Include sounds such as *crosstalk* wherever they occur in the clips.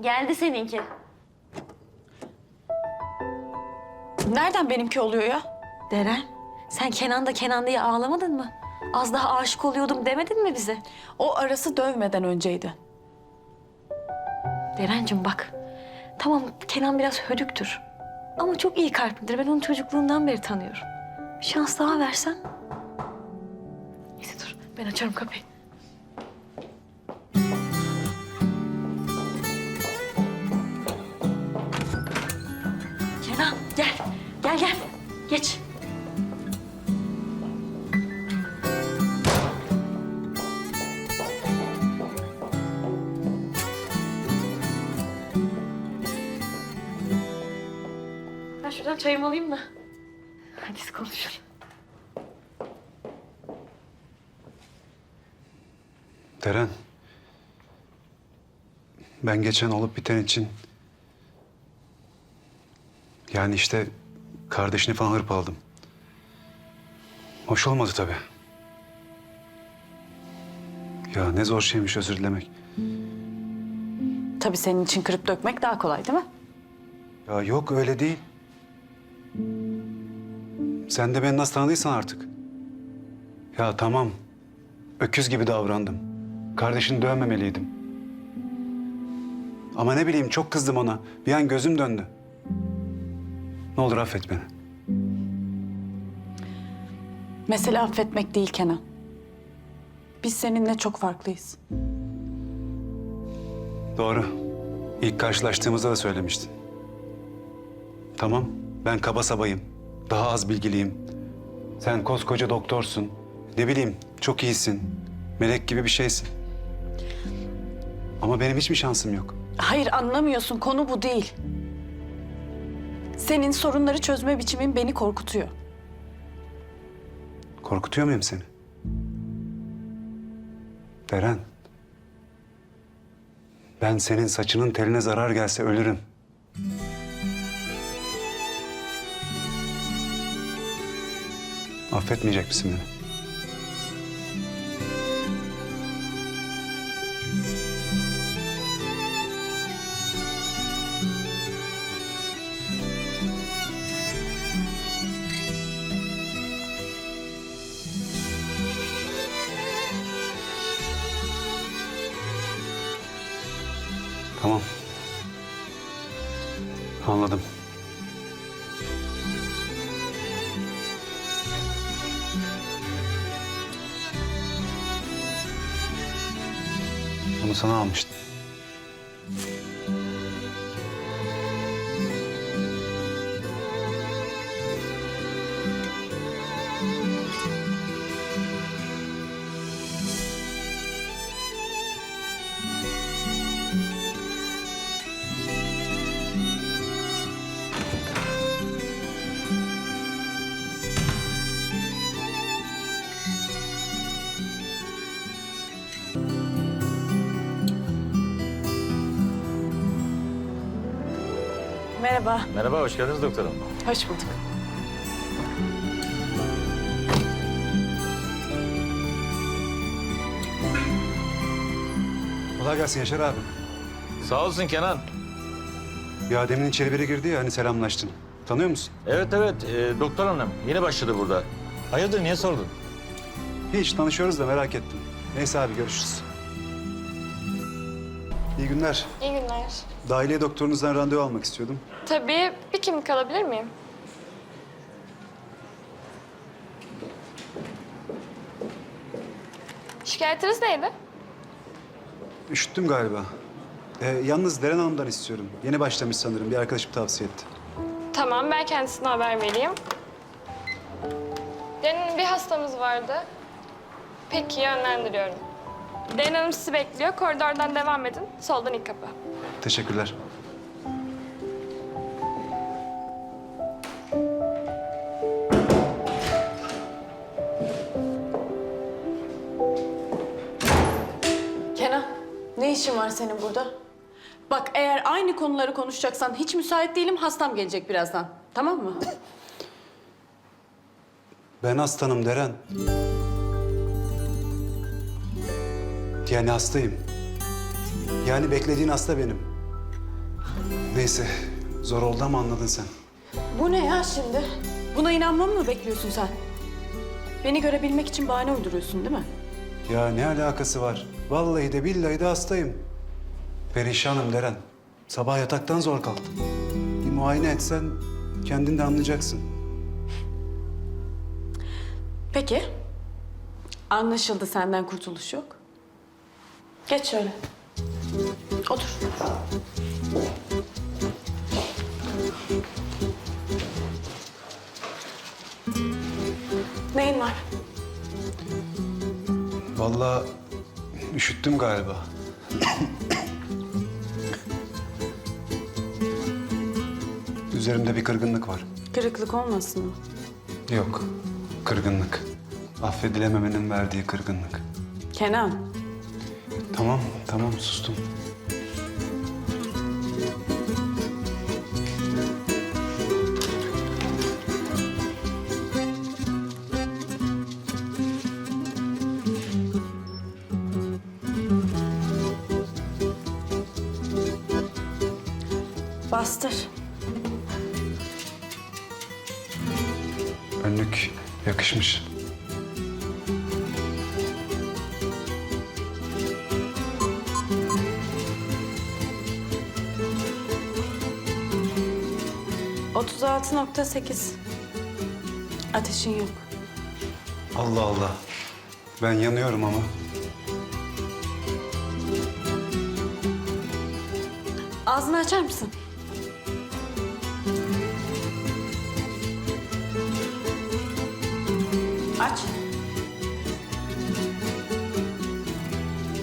Geldi seninki. Nereden benimki oluyor ya? Deren, sen Kenan da Kenan diye ağlamadın mı? Az daha aşık oluyordum demedin mi bize? O arası dövmeden önceydi. Derencim bak, tamam Kenan biraz hödüktür. Ama çok iyi kalplidir. Ben onu çocukluğundan beri tanıyorum. Bir şans daha versen. Neyse dur, ben açarım kapıyı. Geç. Ben şuradan çayımı alayım da. Hadi siz konuşun. Deren. Ben geçen olup biten için... Yani işte kardeşini falan hırpaladım. Hoş olmadı tabii. Ya ne zor şeymiş özür dilemek. Tabii senin için kırıp dökmek daha kolay değil mi? Ya yok öyle değil. Sen de beni nasıl tanıdıysan artık. Ya tamam. Öküz gibi davrandım. Kardeşini dövmemeliydim. Ama ne bileyim çok kızdım ona. Bir an gözüm döndü. Ne olur affet beni. Mesele affetmek değil Kenan. Biz seninle çok farklıyız. Doğru. İlk karşılaştığımızda da söylemiştin. Tamam, ben kaba sabayım. Daha az bilgiliyim. Sen koskoca doktorsun. Ne bileyim, çok iyisin. Melek gibi bir şeysin. Ama benim hiçbir şansım yok. Hayır anlamıyorsun konu bu değil. Senin sorunları çözme biçimin beni korkutuyor. Korkutuyor muyum seni? Beren. Ben senin saçının teline zarar gelse ölürüm. Affetmeyecek misin beni? Tamam. Anladım. Bunu sana almıştım. Merhaba, Merhaba, hoş geldiniz doktorum. hoş bulduk. Kolay gelsin Yaşar abi. Sağ olsun Kenan. Ya demin içeri biri girdi ya hani selamlaştın. Tanıyor musun? Evet evet, e, doktor hanım. Yeni başladı burada. Hayırdır, niye sordun? Hiç tanışıyoruz da merak ettim. Neyse abi görüşürüz. İyi günler. İyi günler. Dahiliye doktorunuzdan randevu almak istiyordum. Tabii bir kimlik alabilir miyim? Şikayetiniz neydi? Üşüttüm galiba. Ee, yalnız Deren Hanım'dan istiyorum. Yeni başlamış sanırım. Bir arkadaşım tavsiye etti. Tamam, ben kendisine haber vereyim. Derin bir hastamız vardı. Peki, yönlendiriyorum. Derin Hanım sizi bekliyor. Koridordan devam edin. Soldan ilk kapı. Teşekkürler. İşin var senin burada? Bak eğer aynı konuları konuşacaksan hiç müsait değilim, hastam gelecek birazdan. Tamam mı? Ben hastanım Deren. Yani hastayım. Yani beklediğin hasta benim. Neyse zor oldu ama anladın sen. Bu ne ya şimdi? Buna inanmamı mı bekliyorsun sen? Beni görebilmek için bahane uyduruyorsun değil mi? Ya ne alakası var? Vallahi de billahi de hastayım. Perişanım Deren. Sabah yataktan zor kalktım. Bir muayene etsen kendin de anlayacaksın. Peki. Anlaşıldı senden kurtuluş yok. Geç şöyle. Otur. Neyin var? Vallahi üşüttüm galiba. Üzerimde bir kırgınlık var. Kırıklık olmasın mı? Yok, kırgınlık. Affedilememenin verdiği kırgınlık. Kenan, Tamam, tamam sustum. Bastır. Önlük yakışmış. Otuz altı nokta sekiz. Ateşin yok. Allah Allah. Ben yanıyorum ama. Ağzını açar mısın?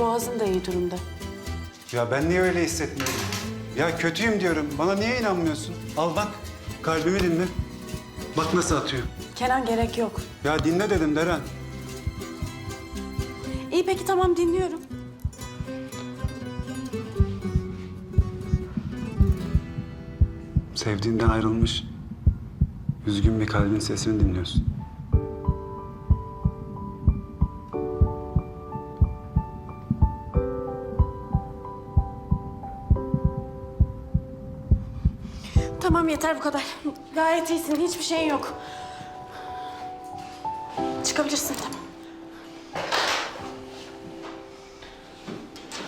Boğazın da iyi durumda. Ya ben niye öyle hissetmiyorum? Ya kötüyüm diyorum. Bana niye inanmıyorsun? Al bak. Kalbimi dinle. Bak nasıl atıyor. Kenan gerek yok. Ya dinle dedim Deren. İyi peki tamam dinliyorum. Sevdiğinden ayrılmış. Üzgün bir kalbin sesini dinliyorsun. Yeter bu kadar. Gayet iyisin hiçbir şeyin yok. Çıkabilirsin tamam.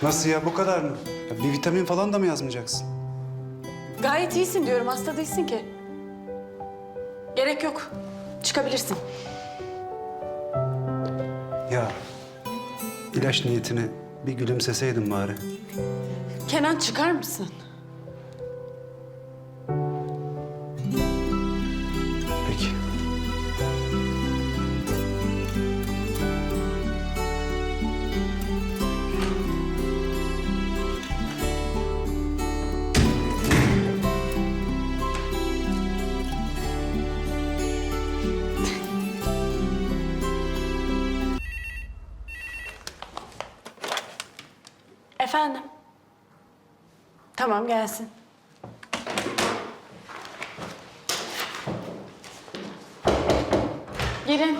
Nasıl ya bu kadar mı? Ya bir vitamin falan da mı yazmayacaksın? Gayet iyisin diyorum hasta değilsin ki. Gerek yok. Çıkabilirsin. Ya ilaç niyetine bir gülümseseydin bari. Kenan çıkar mısın? Efendim? Tamam gelsin. Gelin.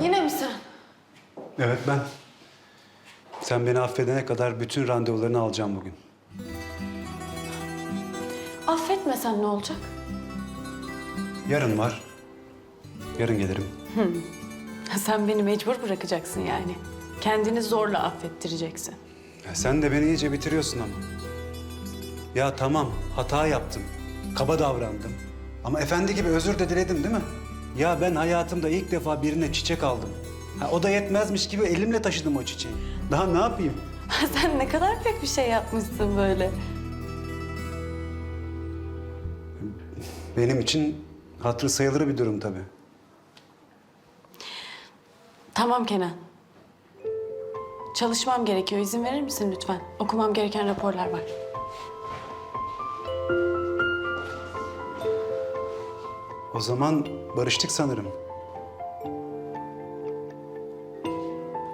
Yine mi sen? Evet ben. Sen beni affedene kadar bütün randevularını alacağım bugün. Affetmesen ne olacak? Yarın var. Yarın gelirim. *laughs* Sen beni mecbur bırakacaksın yani. Kendini zorla affettireceksin. Ya sen de beni iyice bitiriyorsun ama. Ya tamam hata yaptım. Kaba davrandım. Ama efendi gibi özür de diledim değil mi? Ya ben hayatımda ilk defa birine çiçek aldım. Ha, o da yetmezmiş gibi elimle taşıdım o çiçeği. Daha ne yapayım? *laughs* Sen ne kadar pek bir şey yapmışsın böyle. Benim için hatırı sayılır bir durum tabii. Tamam Kenan. Çalışmam gerekiyor. İzin verir misin lütfen? Okumam gereken raporlar var. O zaman barıştık sanırım.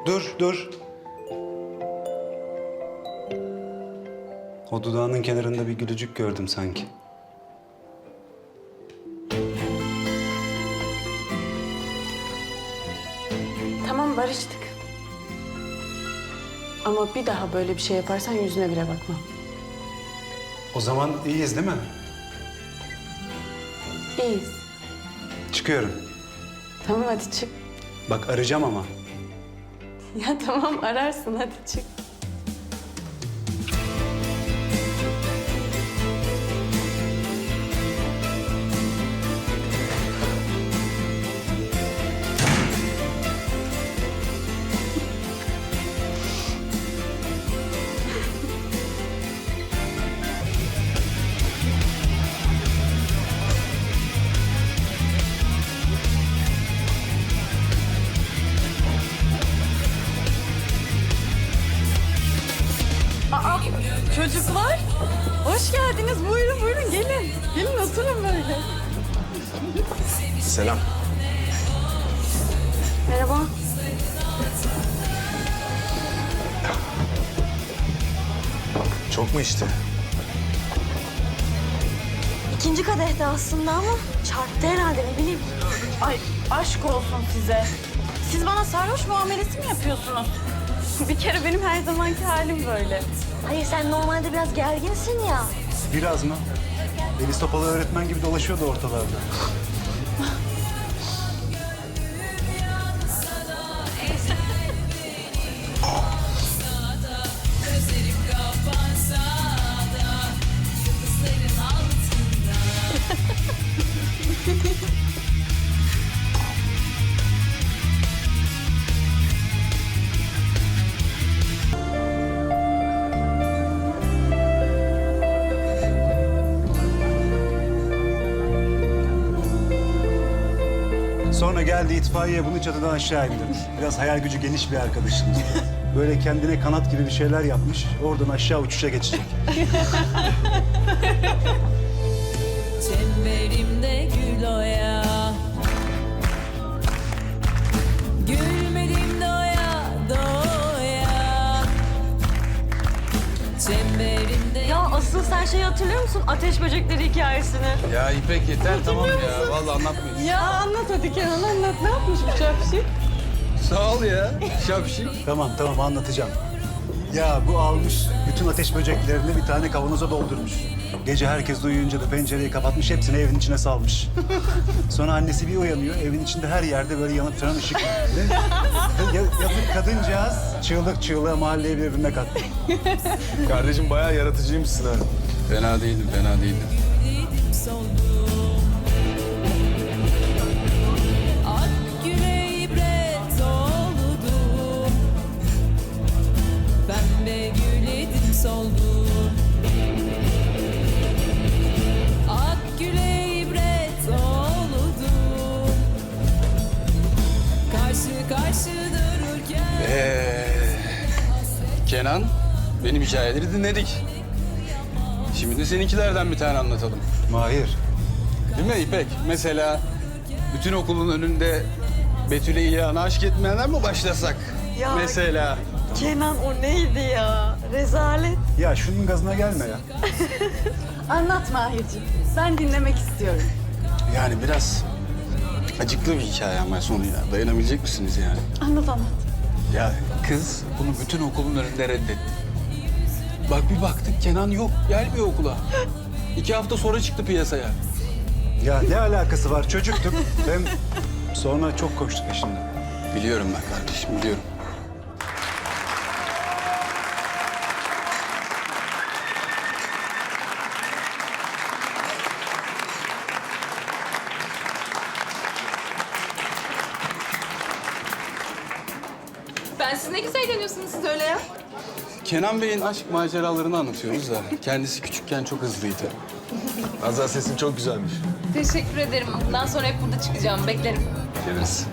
Dur, dur. O dudağının kenarında bir gülücük gördüm sanki. Ama bir daha böyle bir şey yaparsan yüzüne bile bakmam. O zaman iyiyiz değil mi? İyiyiz. Çıkıyorum. Tamam hadi çık. Bak arayacağım ama. Ya tamam ararsın hadi çık. Selam. Merhaba. Çok mu içti? İkinci kadehte aslında ama çarptı herhalde ne bileyim. Ay aşk olsun size. Siz bana sarhoş muamelesi mi yapıyorsunuz? Bir kere benim her zamanki halim böyle. Hayır sen normalde biraz gerginsin ya. Biraz mı? Deniz Topalı öğretmen gibi dolaşıyordu ortalarda. Sonra geldi itfaiye bunu çatıdan aşağı indirdi. Biraz hayal gücü geniş bir arkadaşımız. Böyle kendine kanat gibi bir şeyler yapmış. Oradan aşağı uçuşa geçecek. Çemberimde gül oya asıl sen şeyi hatırlıyor musun? Ateş böcekleri hikayesini. Ya İpek yeter tamam ya. Vallahi anlatmayın. Ya anlat hadi Kenan anlat. Ne yapmış bu çarpışık? Sağ ol ya. Şapşik. Tamam tamam anlatacağım. Ya bu almış bütün ateş böceklerini bir tane kavanoza doldurmuş. Gece herkes uyuyunca da pencereyi kapatmış hepsini evin içine salmış. *laughs* Sonra annesi bir uyanıyor evin içinde her yerde böyle yanıp sönen ışık *laughs* ya- yazık kadıncağız çığlık çığlığa mahalleyi birbirine kattı. Kardeşim bayağı yaratıcıymışsın ha. Fena değildim, fena değildim. Kenan, benim hikayeleri dinledik. Şimdi de seninkilerden bir tane anlatalım. Mahir. Değil mi İpek? Mesela bütün okulun önünde Betül'e İlhan'a aşk etmeden mi başlasak? Ya- Mesela. Kenan o neydi ya? Rezalet. Ya şunun gazına gelme ya. *laughs* Anlat Mahir'ciğim. Ben dinlemek istiyorum. Yani biraz acıklı bir hikaye ama sonu ya. Dayanabilecek misiniz yani? Anlat anlat. Ya kız bunu bütün okulun önünde reddetti. Bak bir baktık Kenan yok, gelmiyor okula. İki hafta sonra çıktı piyasaya. Ya ne alakası var çocuktuk. Hem sonra çok koştuk peşinden. Biliyorum ben kardeşim, biliyorum. Eğleniyorsunuz siz öyle ya. Kenan Bey'in aşk maceralarını anlatıyoruz da kendisi küçükken çok hızlıydı. Azra sesin çok güzelmiş. Teşekkür ederim. Bundan sonra hep burada çıkacağım. Beklerim. Geliriz.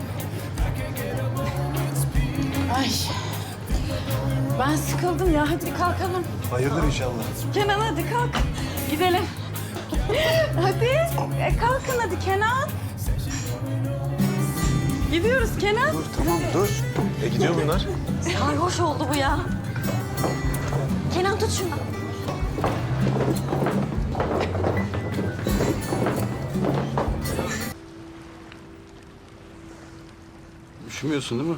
Ay. Ben sıkıldım ya. Hadi kalkalım. Hayırdır inşallah. Kenan hadi kalk. Gidelim. hadi. E, kalkın hadi Kenan. Gidiyoruz Kenan. Dur tamam dur. E gidiyor bunlar. Sarhoş oldu bu ya. Kenan tut şunu. Üşümüyorsun değil mi?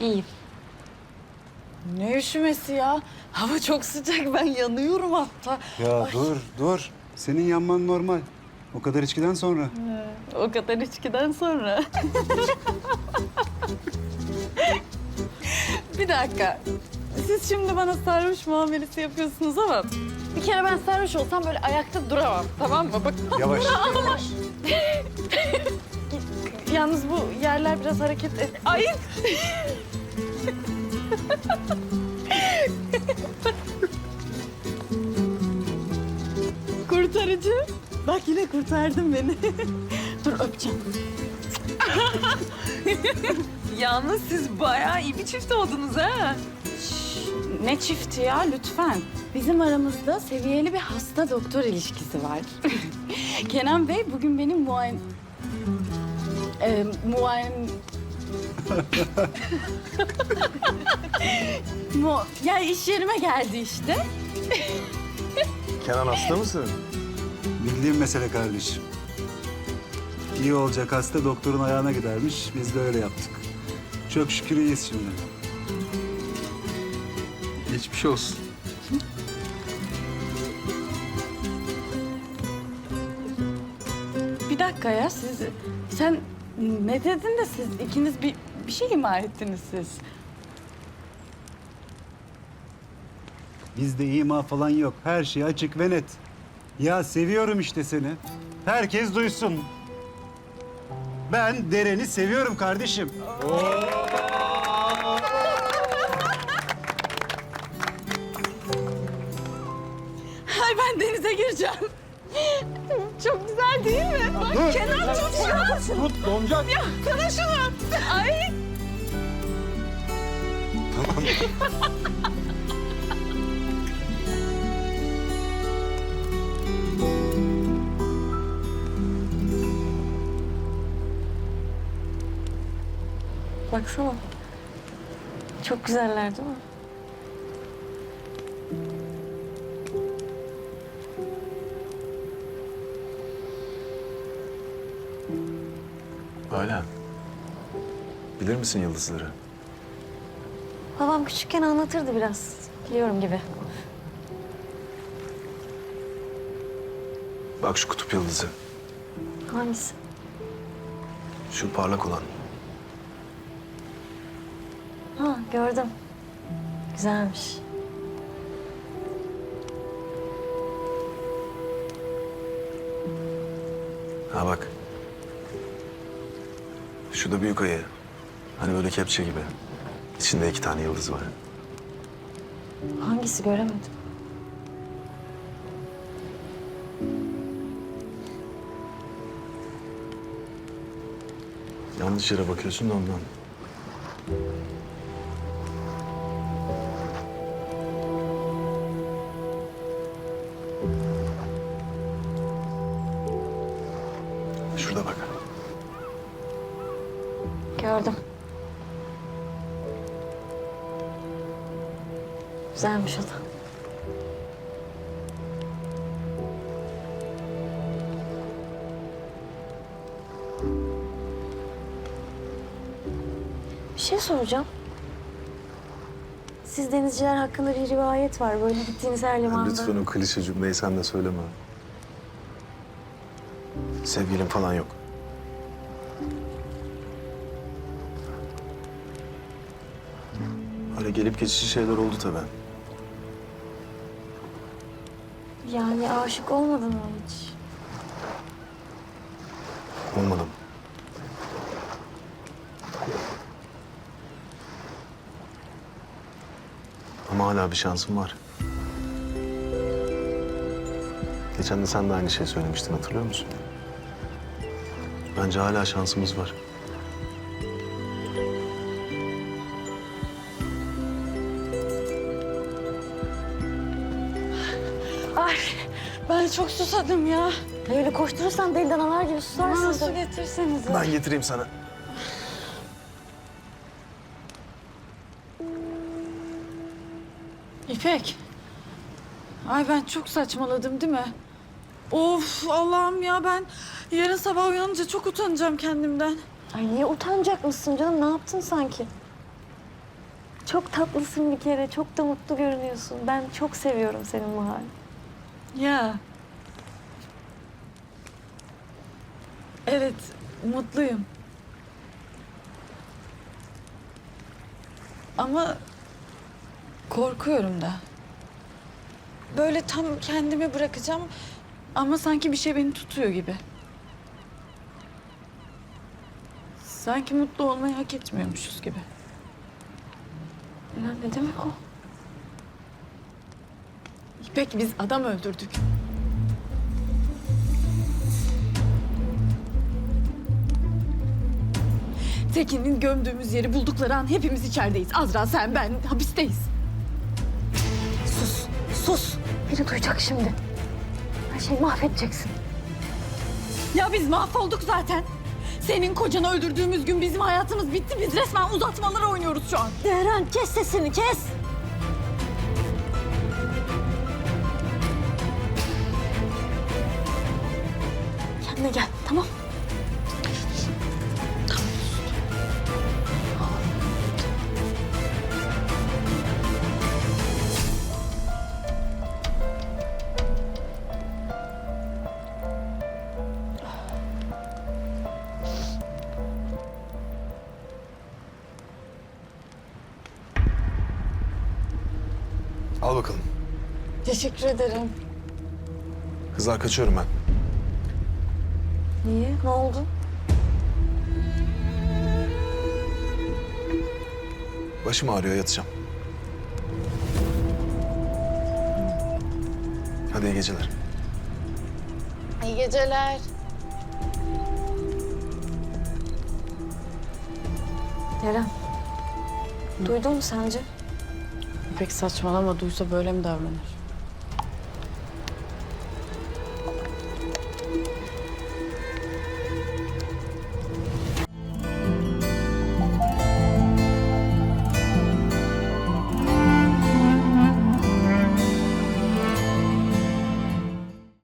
İyiyim. Ne üşümesi ya? Hava çok sıcak ben yanıyorum hatta. Ya dur, dur. Senin yanman normal. O kadar içkiden sonra. O kadar içkiden sonra. bir dakika. Siz şimdi bana sarhoş muamelesi yapıyorsunuz ama bir kere ben sarhoş olsam böyle ayakta duramam tamam mı? Bak Yavaş, yavaş. *laughs* yalnız bu yerler biraz hareket et. Ay! *laughs* Kurtarıcı. Bak yine kurtardın beni. *laughs* Dur öpeceğim. *laughs* Yalnız siz bayağı iyi bir çift oldunuz ha. Ne çifti ya lütfen. Bizim aramızda seviyeli bir hasta doktor ilişkisi var. *laughs* Kenan Bey bugün benim muayen... Ee, muayen... Mu... Ya iş yerime geldi işte. Kenan hasta mısın? Bildiğim mesele kardeşim. İyi olacak hasta doktorun ayağına gidermiş. Biz de öyle yaptık. Çok şükür iyiyiz şimdi. Geçmiş olsun. Bir dakika ya siz... Sen ne dedin de siz ikiniz bir, bir şey ima ettiniz siz. Bizde ima falan yok. Her şey açık ve net. Ya seviyorum işte seni. Herkes duysun. Ben Deren'i seviyorum kardeşim. Ay ben denize gireceğim. Çok güzel değil mi? Bak Kenan tut şunu. Tut donacak. Ya sana şunu. Ay. *laughs* Baksana. Çok güzeller değil mi? Hala. Bilir misin yıldızları? Babam küçükken anlatırdı biraz. Biliyorum gibi. Bak şu kutup yıldızı. Hangisi? Şu parlak olan. Ha gördüm. Güzelmiş. Ha bak. Şu da büyük ayı. Hani böyle kepçe gibi. İçinde iki tane yıldız var. Hangisi göremedim. Yanlış yere bakıyorsun da ondan. Güzelmiş o. Bir şey soracağım. Siz denizciler hakkında bir rivayet var. Böyle gittiğiniz her limanda. Lütfen o klişe cümleyi sen de söyleme. Sevgilim falan yok. Öyle gelip geçici şeyler oldu tabii. Yani aşık olmadın mı hiç? Olmadım. Ama hala bir şansım var. Geçen de sen de aynı şeyi söylemiştin hatırlıyor musun? Bence hala şansımız var. Ay ben çok susadım ya. Öyle koşturursan deli danalar gibi Bana susarsın. su getirsenize. Ben getireyim sana. İpek. Ay ben çok saçmaladım değil mi? Of Allah'ım ya ben yarın sabah uyanınca çok utanacağım kendimden. Ay niye utanacak mısın canım? Ne yaptın sanki? Çok tatlısın bir kere. Çok da mutlu görünüyorsun. Ben çok seviyorum senin bu halini. Ya. Evet, mutluyum. Ama korkuyorum da. Böyle tam kendimi bırakacağım ama sanki bir şey beni tutuyor gibi. Sanki mutlu olmayı hak etmiyormuşuz gibi. Ya ne demek o? İpek biz adam öldürdük. Tekin'in gömdüğümüz yeri buldukları an hepimiz içerideyiz. Azra, sen, ben hapisteyiz. Sus, sus. Biri duyacak şimdi. Her şeyi mahvedeceksin. Ya biz mahvolduk zaten. Senin kocanı öldürdüğümüz gün bizim hayatımız bitti. Biz resmen uzatmaları oynuyoruz şu an. Deren kes sesini kes. Kendine gel tamam. Al bakalım. Teşekkür ederim. Kızlar kaçıyorum ben. Ne oldu? Başım ağrıyor yatacağım. Hadi iyi geceler. İyi geceler. Deren. Duydun mu sence? Pek saçmalama duysa böyle mi davranır?